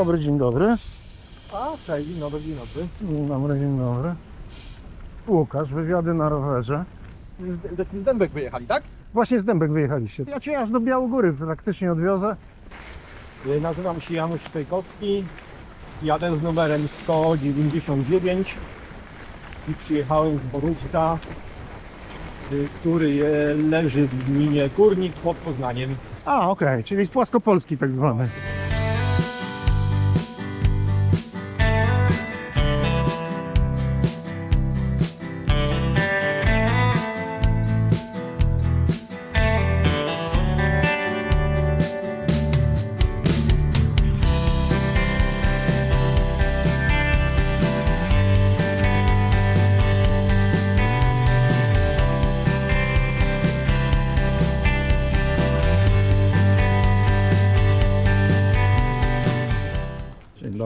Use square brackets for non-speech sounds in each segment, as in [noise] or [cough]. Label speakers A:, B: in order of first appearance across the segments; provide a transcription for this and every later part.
A: Dobry, dzień dobry.
B: A, cześć, dzień dobry, dzień dobry.
A: Dzień dobry, dzień dobry. Łukasz, wywiady na rowerze.
B: Z- Dębek wyjechali, tak?
A: Właśnie z Dębek wyjechaliście. Ja cię aż do Białogóry praktycznie odwiozę.
B: Y, Nazywam się Janusz Szpejkowski. Jadę z numerem 199 i przyjechałem z Boruczca, y, który leży w gminie Kurnik pod Poznaniem.
A: A, okej, czyli z Płaskopolski tak zwany.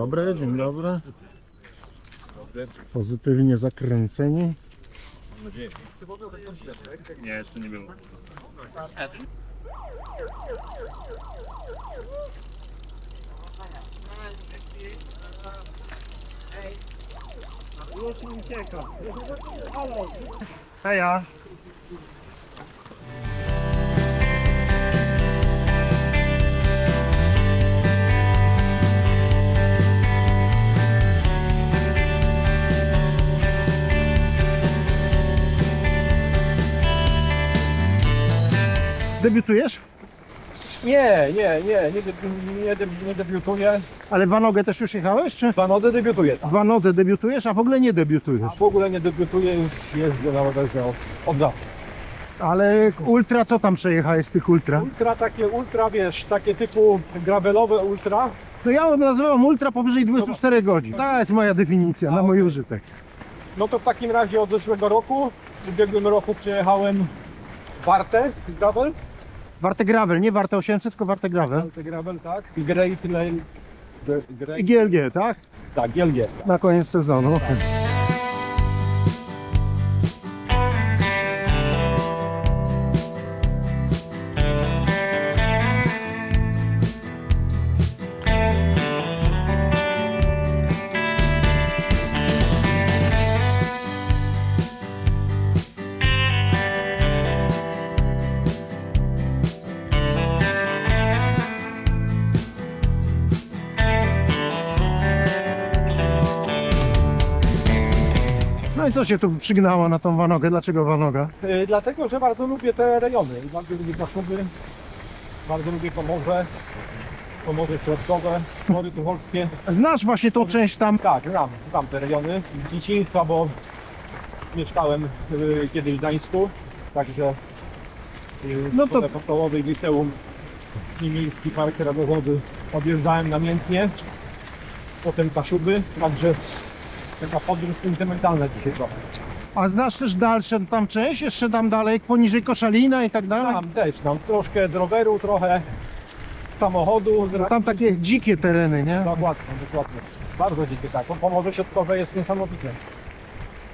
A: Dobry, dzień dobry. Pozytywnie zakręceni.
C: Nie, jeszcze nie było.
A: Heja. Debiutujesz?
B: Nie, nie, nie, nie, debi- nie, debi- nie debiutuję.
A: Ale Wanogę też już jechałeś, czy?
B: Panodę debiutuję. tak.
A: Wanodze debiutujesz, a w ogóle nie debiutujesz.
B: A w ogóle nie debiutuję, już jeżdżę na rowerze od, od zawsze.
A: Ale ultra, co tam przejechałeś z tych ultra?
B: Ultra, takie ultra, wiesz, takie typu gravelowe ultra,
A: No ja nazywam ultra powyżej 24 godzin. To jest moja definicja, na mój użytek.
B: No to w takim razie od zeszłego roku, w ubiegłym roku przejechałem Wartę Gravel,
A: Warte gravel, nie warte 800, tylko warte gravel.
B: Wartę Gravel, tak, i Great Lane, Great,
A: I GLG, tak?
B: tak, GLG.
A: Na koniec sezonu. No co się tu przygnało na tą wanogę? Dlaczego wanoga?
B: Y, Dlatego, że bardzo lubię te rejony, bardzo lubię Kaszuby, bardzo lubię Pomorze, Pomorze Środkowe, Mory Tucholskie.
A: Znasz właśnie tą część tam?
B: Tak, znam, znam te rejony z dzieciństwa, bo mieszkałem y, kiedyś w Gdańsku, także y, w
A: No to-
B: podstawowej liceum i miejski park radowody odjeżdżałem namiętnie, potem Kaszuby, także taka podróż sentymentalna dzisiaj trochę.
A: A znasz też dalsze tam część? Jeszcze tam dalej, poniżej Koszalina i tak dalej?
B: Tam też, tam troszkę z roweru, trochę z samochodu, z
A: No Tam takie dzikie tereny, nie?
B: Dokładnie, dokładnie. Bardzo dzikie tak. Pomorze Środkowe jest niesamowite.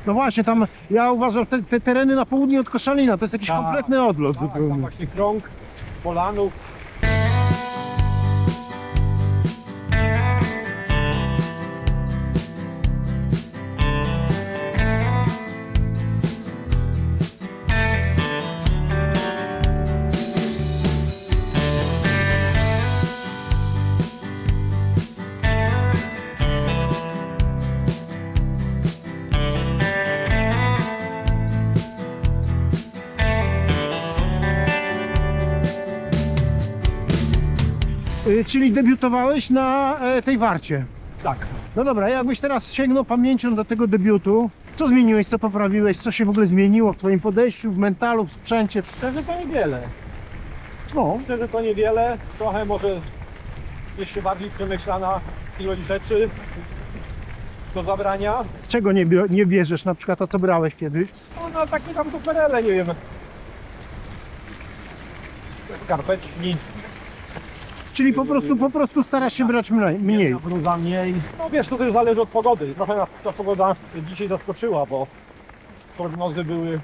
A: No właśnie, tam ja uważam, te, te tereny na południe od Koszalina to jest jakiś
B: Tak.
A: kompletny odlot
B: Tak, tam
A: zupełnie.
B: właśnie krąg Polanów.
A: Czyli debiutowałeś na e, tej warcie.
B: Tak.
A: No dobra, jakbyś teraz sięgnął pamięcią do tego debiutu, co zmieniłeś, co poprawiłeś, co się w ogóle zmieniło w twoim podejściu, w mentalu, w sprzęcie?
B: Szczerze to niewiele.
A: No,
B: Szczerze to niewiele. Trochę może jeszcze bardziej przemyślana ilość rzeczy do zabrania.
A: czego nie, nie bierzesz, na przykład to, co brałeś kiedyś?
B: No, no takie tam duperele, nie wiem. Skarpetki,
A: Czyli po prostu, po prostu starasz się brać mniej. mniej.
B: Bruza mniej. No wiesz, to też zależy od pogody. Trochę nas ta pogoda dzisiaj zaskoczyła, bo prognozy były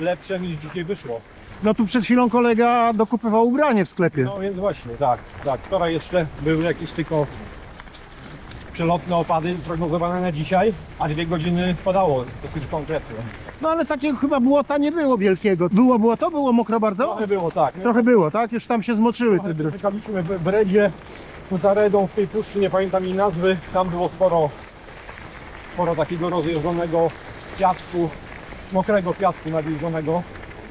B: lepsze niż dzisiaj wyszło.
A: No tu przed chwilą kolega dokupywał ubranie w sklepie.
B: No więc właśnie, tak, tak. Wczoraj jeszcze były jakieś tylko przelotne opady prognozowane na dzisiaj, a dwie godziny padało, dosyć konkretnie.
A: No ale takiego chyba błota nie było wielkiego. Było błoto? Było mokro bardzo?
B: Trochę było tak.
A: Trochę było, tak? Już tam się zmoczyły te dry.
B: Czekaliśmy w Bredzie, za Redą, w tej puszczy, nie pamiętam jej nazwy. Tam było sporo, sporo takiego rozjeżdżonego piasku, mokrego piasku nawilżonego.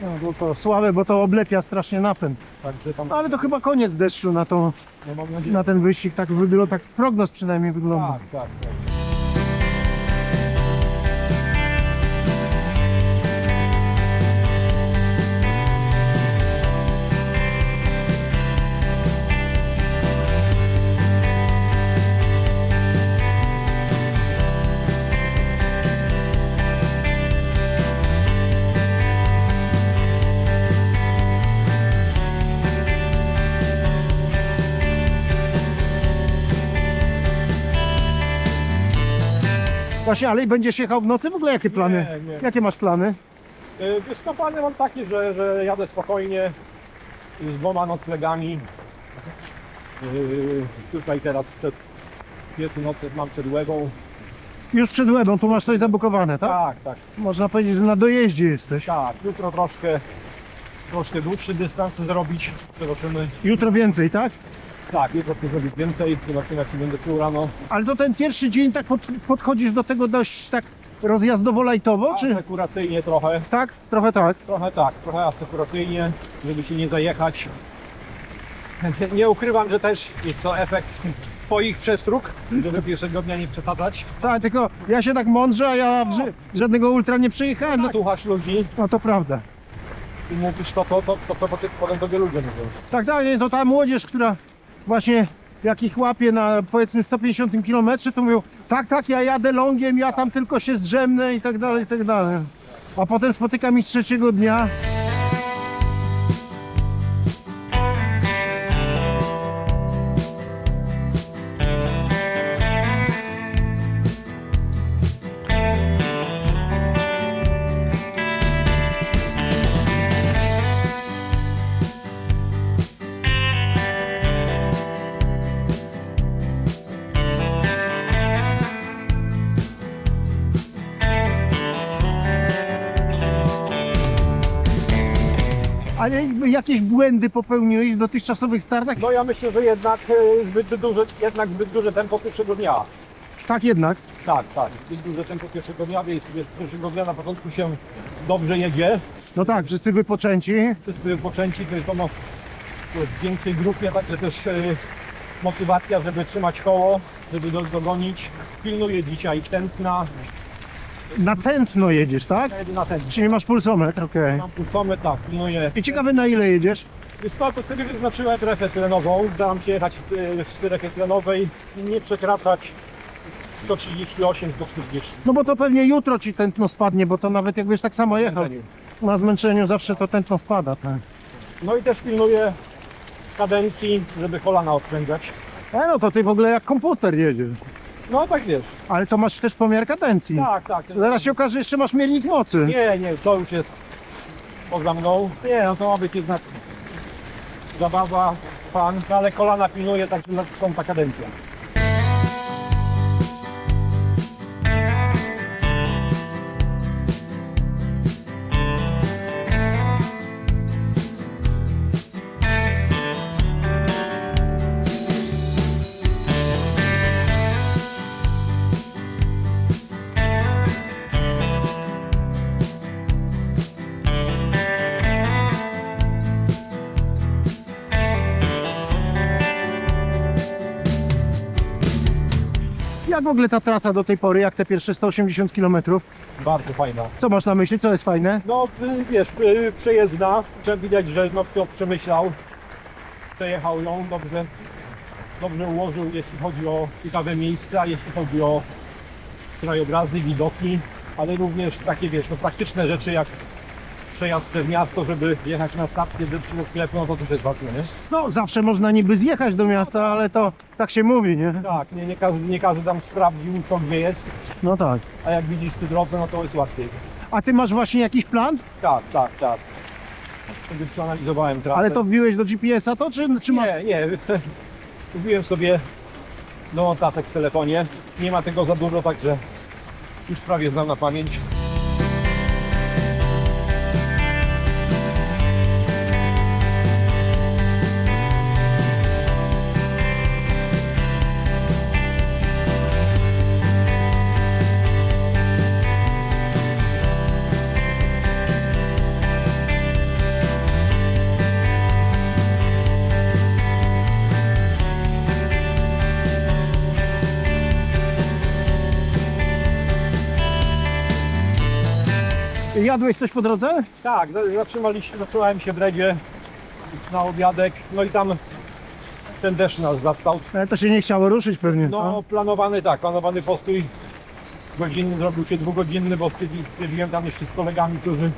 A: No, bo to słabe, bo to oblepia strasznie napęd.
B: Także tam,
A: No, ale to chyba koniec deszczu na,
B: no
A: na ten wyścig. Tak wygląda, tak prognoz przynajmniej wygląda.
B: tak, tak, tak.
A: Właśnie, ale będziesz jechał w nocy? W ogóle jakie plany?
B: Nie, nie.
A: Jakie masz plany?
B: E, Wystąpanie mam takie, że, że jadę spokojnie z dwoma noclegami. E, Tutaj teraz przed pierwszy nocleg mam przed Łebą.
A: Już przed Łebą, tu masz coś zabukowane, tak?
B: Tak, tak,
A: Można powiedzieć, że na dojeździe jesteś.
B: tak. Jutro troszkę, troszkę dłuższy dystans zrobić. Zobaczymy.
A: Jutro więcej, tak?
B: Tak, jutro chcę zrobić więcej. Zobaczymy jak się będę czuł rano.
A: Ale to ten pierwszy dzień tak pod, podchodzisz do tego dość tak rozjazdowo lajtowo, czy?
B: Asekuracyjnie trochę.
A: Tak? Trochę tak.
B: Trochę tak, trochę asekuracyjnie, żeby się nie zajechać. Nie ukrywam, że też jest to efekt twoich przestróg, żeby pierwszego dnia nie przesadzać.
A: Tak, tylko ja się tak mądrze, a ja w ży- żadnego ultra nie przejechałem. Tak.
B: Słuchasz ludzi,
A: No to prawda.
B: ty mówisz to, to, to, to, to, to potem tobie ludzie mówią.
A: Tak, tak, nie, to ta młodzież, która właśnie jak ich łapie na powiedzmy 150 km, to mówią, tak, tak, ja jadę longiem, ja tam tylko się zdrzemnę i tak dalej, i tak dalej. A potem spotykam ich trzeciego dnia. Jakieś błędy popełniłeś w dotychczasowych startach?
B: No ja myślę, że jednak e, zbyt duże, jednak zbyt duże tempo pierwszego dnia.
A: Tak jednak.
B: Tak, tak, zbyt duże tempo pierwszego dnia, więc wiesz, pierwszego dnia na początku się dobrze jedzie.
A: No tak, wszyscy wypoczęci.
B: Wszyscy wypoczęci, to jest ono w większej grupie, także też e, motywacja, żeby trzymać koło, żeby do- dogonić. Pilnuję dzisiaj tętna,
A: Na tętno jedziesz, tak?
B: jedę na tętno.
A: Czyli masz pulsometr, okej.
B: Mam pulsometr, tak, pilnuję.
A: I ciekawe na ile jedziesz?
B: To sobie wyznaczyłem trefę terenową. Staram się jechać w, e, w strefie terenowej i nie przekraczać 138, 140.
A: No bo to pewnie jutro ci tętno spadnie, bo to nawet jakbyś tak samo jechał. Na zmęczeniu zawsze to tętno spada, tak.
B: No i też pilnuję kadencji, żeby kolana oszczędzać.
A: E no to ty w ogóle jak komputer jedziesz.
B: No tak wiesz.
A: Ale to masz też pomiar kadencji.
B: Tak, tak.
A: Zaraz się okaże, że jeszcze masz miernik mocy.
B: Nie, nie, to już jest poza mną. Nie, no to ma być jednak zabawa, pan, ale kolana pilnuje, tak są ta kadencja.
A: W ogóle ta trasa do tej pory, jak te pierwsze 180 km?
B: Bardzo fajna.
A: Co masz na myśli, co jest fajne?
B: No y, wiesz, y, przejezdna, widać, że no, Piotr przemyślał, przejechał ją dobrze, dobrze ułożył, jeśli chodzi o ciekawe miejsca, jeśli chodzi o krajobrazy, widoki, ale również takie wiesz, no, praktyczne rzeczy jak przejazd przez miasto, żeby jechać na stację, do sklepu, no to też jest ważne, nie?
A: No zawsze można niby zjechać do miasta, ale to tak się mówi, nie?
B: Tak, nie, nie, każdy, nie każdy tam sprawdził co gdzie jest,
A: No tak.
B: a jak widzisz przy drodze, no to jest łatwiej.
A: A ty masz właśnie jakiś plan?
B: Tak, tak, tak. Wtedy przeanalizowałem trasę.
A: Ale to wbiłeś do GPS-a to, czy, czy ma...
B: Nie, nie. [laughs] Kupiłem sobie do notatek w telefonie. Nie ma tego za dużo, także już prawie znam na pamięć.
A: Jadłeś coś po drodze?
B: Tak, za- zatrzymaliśmy, zatrzymałem się w Redzie na obiadek, no i tam ten deszcz nas zastał.
A: Ale to się nie chciało ruszyć pewnie.
B: No
A: No.
B: planowany tak, planowany postój godzinny zrobił się dwugodzinny, bo stwierdzi- stwierdziłem tam jeszcze z kolegami, którzy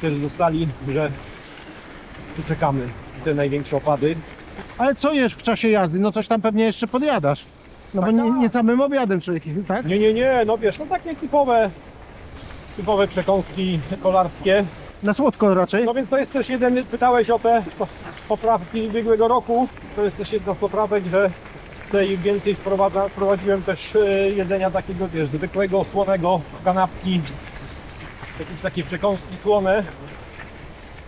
B: też zostali, że czekamy te największe opady.
A: Ale co jesz w czasie jazdy? No coś tam pewnie jeszcze podjadasz. No bo
B: Tak,
A: nie,
B: tak.
A: nie samym obiadem człowiek, tak?
B: Nie, nie, nie, no wiesz, no takie typowe, typowe przekąski kolarskie.
A: Na słodko raczej.
B: No więc to jest też jeden, pytałeś o te po- poprawki ubiegłego roku, to jest też jedna z poprawek, że tutaj więcej wprowadza, wprowadziłem też e, jedzenia takiego, wiesz, zwykłego, słonego, kanapki, jakieś takie przekąski słone,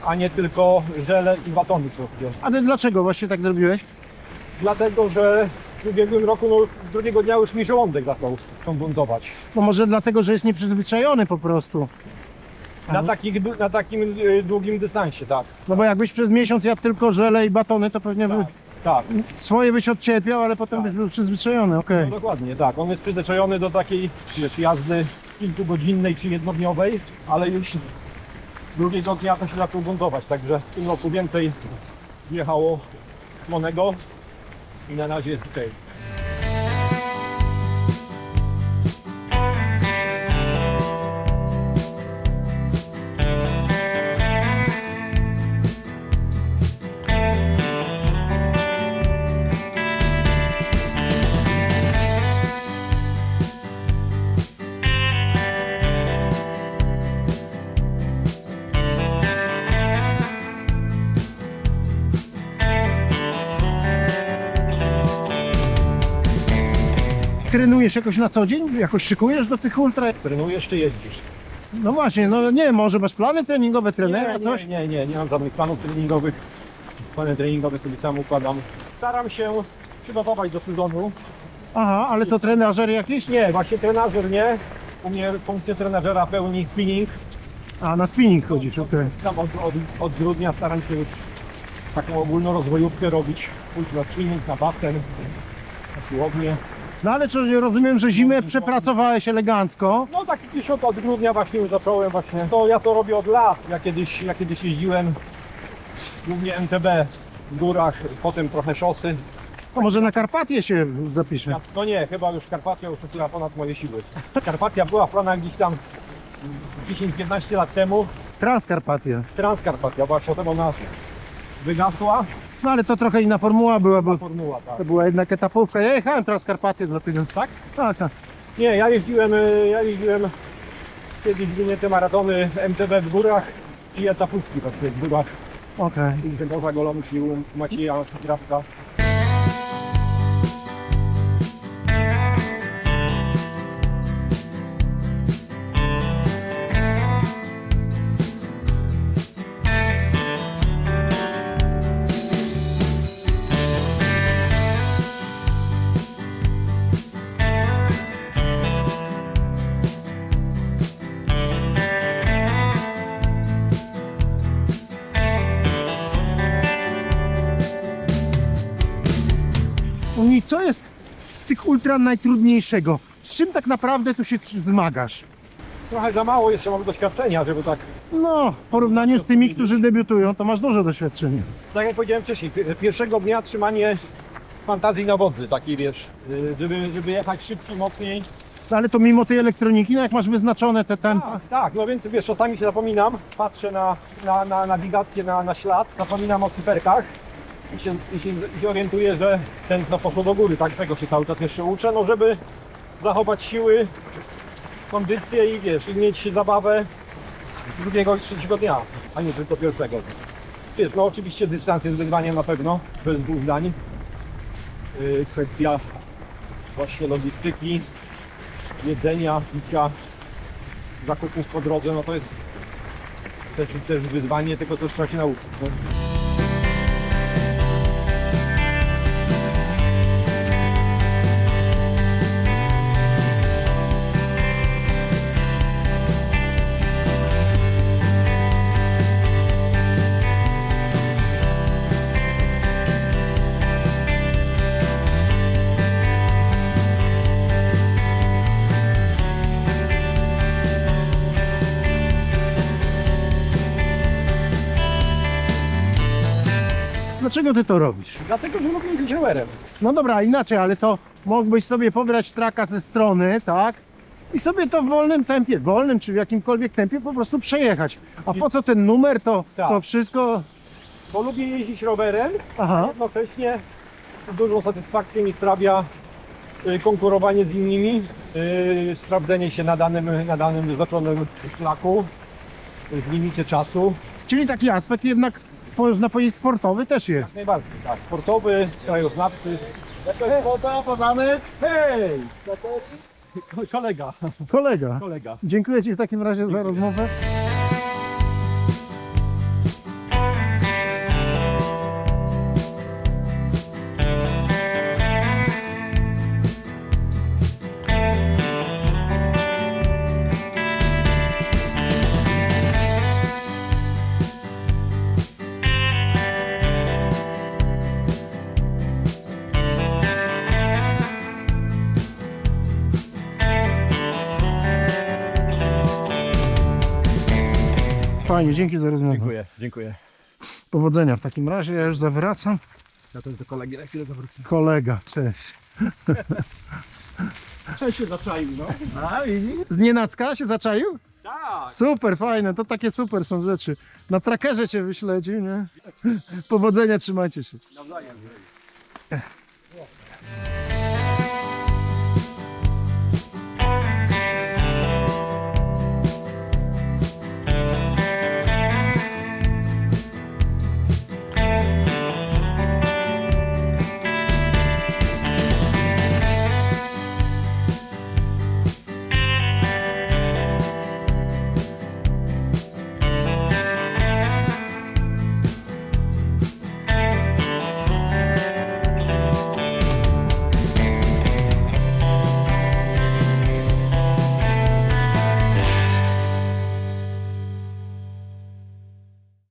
B: a nie tylko żele i batony słodkie.
A: Ale dlaczego właśnie tak zrobiłeś?
B: Dlatego, że w ubiegłym roku, no, z drugiego dnia już mi żołądek zaczął tą buntować.
A: No może dlatego, że jest nieprzyzwyczajony po prostu.
B: Na, takich, na takim e, długim dystansie, tak.
A: No bo jakbyś przez miesiąc jadł tylko żele i batony, to pewnie by
B: Tak, tak.
A: swoje byś odcierpiał, ale potem
B: Tak.
A: byś był przyzwyczajony, okej.
B: No dokładnie, tak. On jest przyzwyczajony do takiej wiesz, jazdy kilkugodzinnej czy jednodniowej, ale już drugiego dnia to się zaczął buntować, także w tym roku więcej jechało Monego i na razie jest.
A: Trenujesz jakoś na co dzień? Jakoś szykujesz do tych ultra?
B: Trenujesz czy jeździsz?
A: No właśnie, no nie wiem, może masz plany treningowe trenera,
B: nie,
A: coś?
B: nie, nie, nie, nie mam żadnych planów treningowych. Plany treningowe sobie sam układam. Staram się przygotować do sezonu.
A: Aha, ale to trenażer jakiś?
B: Nie, właśnie trenażer nie. U mnie funkcję trenażera pełni spinning.
A: A, na spinning chodzisz, okej.
B: Tam od, od, od grudnia staram się już taką ogólnorozwojówkę robić. Pójść na spinning, na basen, na siłownię.
A: No ale że rozumiem, że zimę przepracowałeś elegancko.
B: No tak gdzieś od, od grudnia właśnie już zacząłem właśnie. To ja to robię od lat. Ja kiedyś, ja kiedyś jeździłem głównie MTB w górach, potem trochę szosy.
A: To może na Karpatie się zapiszę.
B: Ja, no nie, chyba już Karpatia już chyba ponad moje siły. Karpatia była w planach gdzieś tam 10-15 lat temu.
A: Transkarpatia.
B: Transkarpatia, właśnie potem ona wygasła.
A: No ale to trochę inna formuła była, bo
B: Formuła, tak.
A: to była jednak etapówka. Ja jechałem Transkarpatię dlatego.
B: Tak?
A: Tak, tak.
B: Nie, ja jeździłem, y, ja jeździłem kiedyś głównie te maratony MTB w górach i etapówki właśnie w górach.
A: Okej.
B: Grzegorza Golomki, u Macieja Grafka.
A: Ultra najtrudniejszego? Z czym tak naprawdę tu się zmagasz?
B: Trochę za mało jeszcze mam doświadczenia, żeby tak,
A: No, w porównaniu z tymi, którzy debiutują, to masz duże doświadczenie.
B: tak jak powiedziałem wcześniej, pi- pierwszego dnia trzymanie fantazji na wodzy, takiej wiesz, y, żeby, żeby jechać szybciej, mocniej.
A: No, ale to mimo tej elektroniki, no jak masz wyznaczone te tempa,
B: Tak, tak, no więc wiesz, czasami się zapominam, patrzę na, na, na nawigację, na, na ślad, zapominam o cyferkach i się, i się, i się orientuję, że tętno poszło do góry, tak tego się cały czas jeszcze uczę, no żeby zachować siły, kondycję i wiesz, i mieć zabawę drugiego i trzeciego dnia, a nie tylko pierwszego. Wiesz, no oczywiście dystans jest wyzwaniem na pewno, bez dwóch zdań. Yy, kwestia właśnie logistyki, jedzenia, picia, zakupów po drodze, no to jest też, też wyzwanie, tylko to trzeba się nauczyć. No.
A: Dlaczego ty to robisz?
B: Dlatego, że lubię jeździć rowerem.
A: No dobra, inaczej, ale to mógłbyś sobie pobrać traka ze strony, tak? I sobie to w wolnym tempie, wolnym czy w jakimkolwiek tempie po prostu przejechać. A po co ten numer, to,
B: Tak.
A: to wszystko...
B: Bo lubię jeździć rowerem, a
A: Aha,
B: jednocześnie dużą satysfakcję mi sprawia y, konkurowanie z innymi, y, sprawdzenie się na danym, na danym wyznaczonym szlaku y, w limicie czasu.
A: czyli taki aspekt jednak, można powiedzieć, sportowy też jest.
B: Najbardziej, tak. Sportowy, krajoznawczy. Foto podany. Hej! Ko- Kolega,
A: Kolega,
B: kolega.
A: dziękuję Ci w takim razie za rozmowę. Fajnie, dzięki za rozmowę.
B: Dziękuję, dziękuję.
A: Powodzenia w takim razie, ja już zawracam.
B: Ja ten do kolegi na chwilę zawrócę.
A: Kolega, cześć. [laughs]
B: Cześć się zaczaił, no. A, widzisz?
A: Z nienacka się zaczaił?
B: Tak.
A: Super, fajne, to takie super są rzeczy. Na trackerze cię wyśledził, nie? Powodzenia, trzymajcie się.
B: Nawzajem.